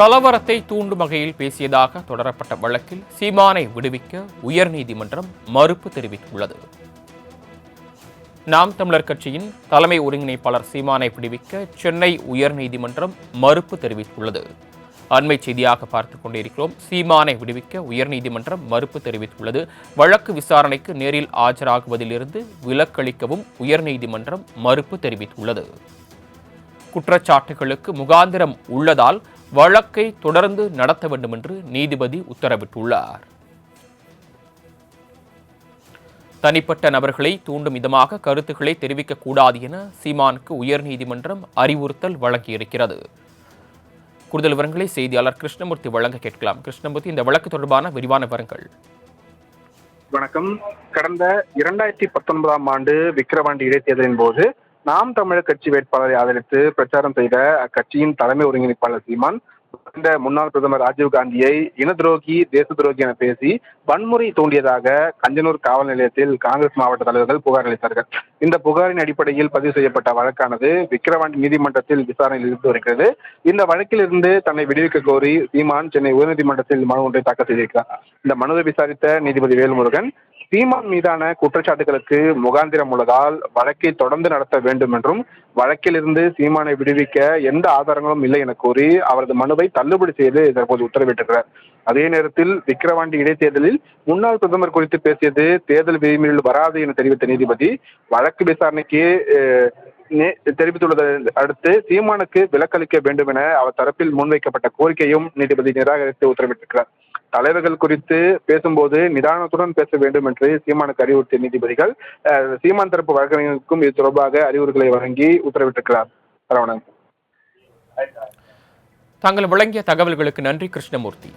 கலவரத்தை தூண்டும் வகையில் பேசியதாக தொடரப்பட்ட வழக்கில் சீமானை விடுவிக்க உயர்நீதிமன்றம் மறுப்பு தெரிவித்துள்ளது. நாம் தமிழர் கட்சியின் தலைமை ஒருங்கிணைப்பாளர் சீமானை விடுவிக்க சென்னை உயர்நீதிமன்றம் மறுப்பு தெரிவித்துள்ளது. அண்மை செய்தியாக பார்த்து கொண்டிருக்கிறோம். சீமானை விடுவிக்க உயர்நீதிமன்றம் மறுப்பு தெரிவித்துள்ளது. வழக்கு விசாரணைக்கு நேரில் ஆஜராகுவதிலிருந்து விலக்களிக்கவும் உயர்நீதிமன்றம் மறுப்பு தெரிவித்துள்ளது. குற்றச்சாட்டுகளுக்கு முகாந்திரம் உள்ளதால் வழக்கை தொடர்ந்து நடத்த வேண்டும் என்று நீதிபதி உத்தரவிட்டுள்ளார். தனிப்பட்ட நபர்களை தூண்டும் விதமாக கருத்துக்களை தெரிவிக்கக்கூடாது என சீமானுக்கு உயர்நீதிமன்றம் அறிவுறுத்தல் வழங்கியிருக்கிறது. கூடுதல் விவரங்களை செய்தியாளர் கிருஷ்ணமூர்த்தி வழங்க கேட்கலாம். கிருஷ்ணமூர்த்தி இந்த வழக்கு தொடர்பான விரிவான விவரங்கள். வணக்கம். கடந்த இரண்டாயிரத்தி பத்தொன்பதாம் ஆண்டு விக்கிரவாண்டி இடைத்தேர்தலின் போது நாம் தமிழர் கட்சி வேட்பாளரை ஆதரித்து பிரச்சாரம் செய்த அக்கட்சியின் தலைமை ஒருங்கிணைப்பாளர் சீமான் இந்த முன்னாள் பிரதமர் ராஜீவ் காந்தியை இன துரோகி தேச துரோகி என பேசி வன்முறை தூண்டியதாக கஞ்சனூர் காவல் நிலையத்தில் காங்கிரஸ் மாவட்ட தலைவர்கள் புகார் அளித்தார்கள். இந்த புகாரின் அடிப்படையில் பதிவு செய்யப்பட்ட வழக்கானது விக்கிரவாண்டி நீதிமன்றத்தில் விசாரணையில் இருந்து வருகிறது. இந்த வழக்கிலிருந்து தன்னை விடுவிக்க கோரி சீமான் சென்னை உயர்நீதிமன்றத்தில் மனு ஒன்றை தாக்கல் செய்திருக்கிறார். இந்த மனுவை விசாரித்த நீதிபதி வேல்முருகன் சீமான் மீதான குற்றச்சாட்டுகளுக்கு முகாந்திரம் உள்ளதால் வழக்கை தொடர்ந்து நடத்த வேண்டும் என்றும் வழக்கிலிருந்து சீமானை விடுவிக்க எந்த ஆதாரங்களும் இல்லை என கூறி அவரது மனுவை தள்ளுபடி செய்து தற்போது உத்தரவிட்டிருக்கிறார். அதே நேரத்தில் விக்கிரவாண்டி இடைத்தேர்தலில் முன்னாள் பிரதமர் குறித்து பேசியது தேர்தல் விதிமீறல் வராது என தெரிவித்த நீதிபதி வழக்கு விசாரணைக்கு தெரிவித்துள்ளதை அடுத்து சீமானுக்கு விலக்களிக்க வேண்டும் என அவர் தரப்பில் முன்வைக்கப்பட்ட கோரிக்கையும் நீதிபதி நிராகரித்து உத்தரவிட்டிருக்கிறார். தலைவர்கள் குறித்து பேசும்போது நிதானத்துடன் பேச வேண்டும் என்று சீமானுக்கு அறிவுறுத்திய நீதிபதிகள் அஹ், சீமான் தரப்பு வழக்கறிஞருக்கும் இது தொடர்பாக அறிவுறுத்தலை வழங்கி உத்தரவிட்டிருக்கிறார். சரவணன். தாங்கள் வழங்கிய தகவல்களுக்கு நன்றி கிருஷ்ணமூர்த்தி.